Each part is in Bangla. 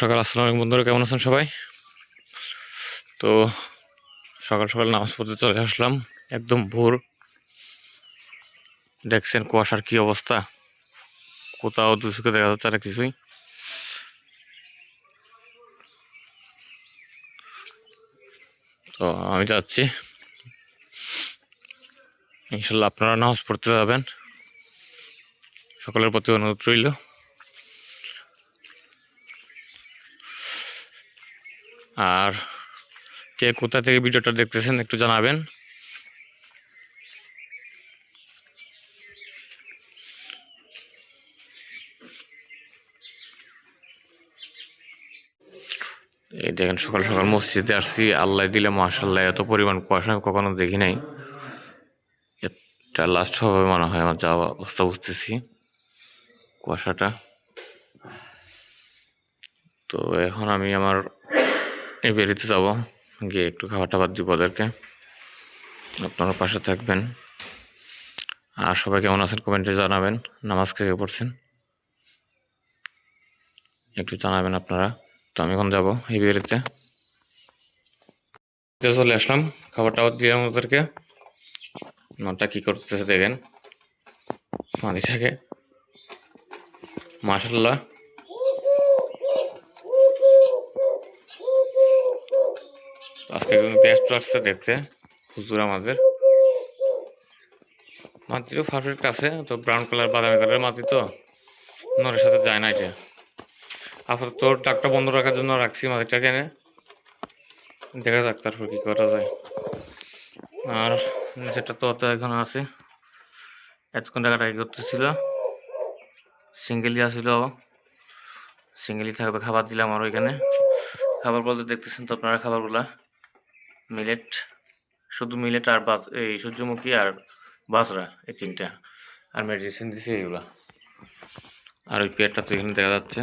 সকাল, আসসালামু আলাইকুম বন্ধুরা, কেমন আছেন সবাই? তো সকাল সকাল নামাজ পড়তে চলে আসলাম, একদম ভোর। দেখছেন কুয়াশার কি অবস্থা? কোথাও দুচুকে দেখা যাচ্ছে না কিছুই। তো আমি যাচ্ছি। ইনশাল্লাহ আপনারা নামাজ পড়তে যাবেন। সকলের প্রতি অনুরোধ রইল। আর কে কোথা থেকে ভিডিওটা দেখতেছেন একটু জানাবেন। এই দেখেন, সকাল সকাল মসজিদে আসছি। আল্লাহ দিলে মাসাল্লাহ এত পরিমাণ কুয়াশা আমি কখনো দেখি নাই। এটা লাস্ট হবে মনে হয় আমার যাওয়া অবস্থা বুঝতেছি, কুয়াশাটা। তো এখন আমি আমার এই বেরিতে যাব। গিয়ে একটু খাবার টাবার দিব ওদেরকে। আপনারা পাশে থাকবেন। আর সবাই কেমন আছেন কমেন্টে জানাবেন। নামাজ খেয়ে পড়ছেন? একটু জানাবেন আপনারা। তো আমি এখন যাব এই বেরিতে। চলে আসলাম। খাবার টাবার দিলাম ওদেরকে। মনটা কী করতেছে দেখেন। মাঝি থাকে মাসাল্লাহ আজকে একজন গেস্ট আসছে দেখতে, হুজুর আমাদের। মাটিরও পারফেক্ট আছে, তো ব্রাউন কালার বাদামি কালারের মাটি তো, নরের সাথে যায় না এটা। আপাতত ডাকটা বন্ধ রাখার জন্য রাখছি মাটিটাকে এনে। দেখা যাক তারপর কী করা যায়। আর নিচেটা তো অত এখন আছে, এতক্ষণ কি করতেছিল। সিঙ্গেলি আসছিল সিঙ্গেলি থাকবে, খাবার দিলাম আর ওইখানে খাবার বলতে দেখতেছেন তো আপনারা খাবারগুলা। মিলেট, শুধু মিলেট আর বাজ, এই সূর্যমুখী আর বাজরা, এই তিনটা। আর মেডিসিন দিছে এইগুলা। আর ওই পেয়ারটা তো এখানে দেখা যাচ্ছে।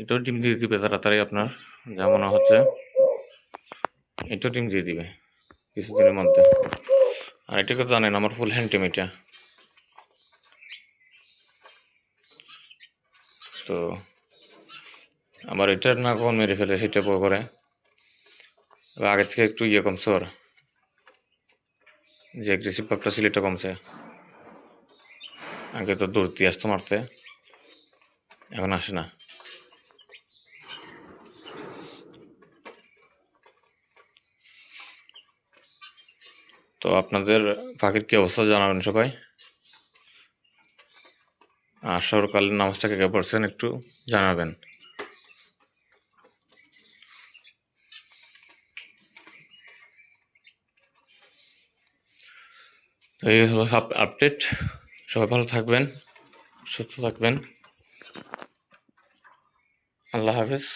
এটাও ডিম দিয়ে দিবে তাড়াতাড়ি আপনার, যা মনে হচ্ছে। এটাও ডিম দিয়ে দিবে, কিছুদিনের মধ্যে। আর এটাকে জানেন আমার ফুল হ্যান্ড টিম এটা তো আমার এটার না কখন মেরে ফেলে, সেটা করে। আগে থেকে একটু ইয়ে কমছে ওর। যে অ্যাগ্রেসিভ ভাবটা ছিল, এটা কমছে। আগে তো দৌড় দিয়ে আসতো মারতে, এখন আসে না। তো আপনাদের পাখির কি অবস্থা জানাবেন সবাই? আর সরকালের নামাজটা কে পড়ছেন একটু জানাবেন। এই হলো আপডেট সবাই ভালো থাকবেন, সুস্থ থাকবেন। আল্লাহ হাফিজ।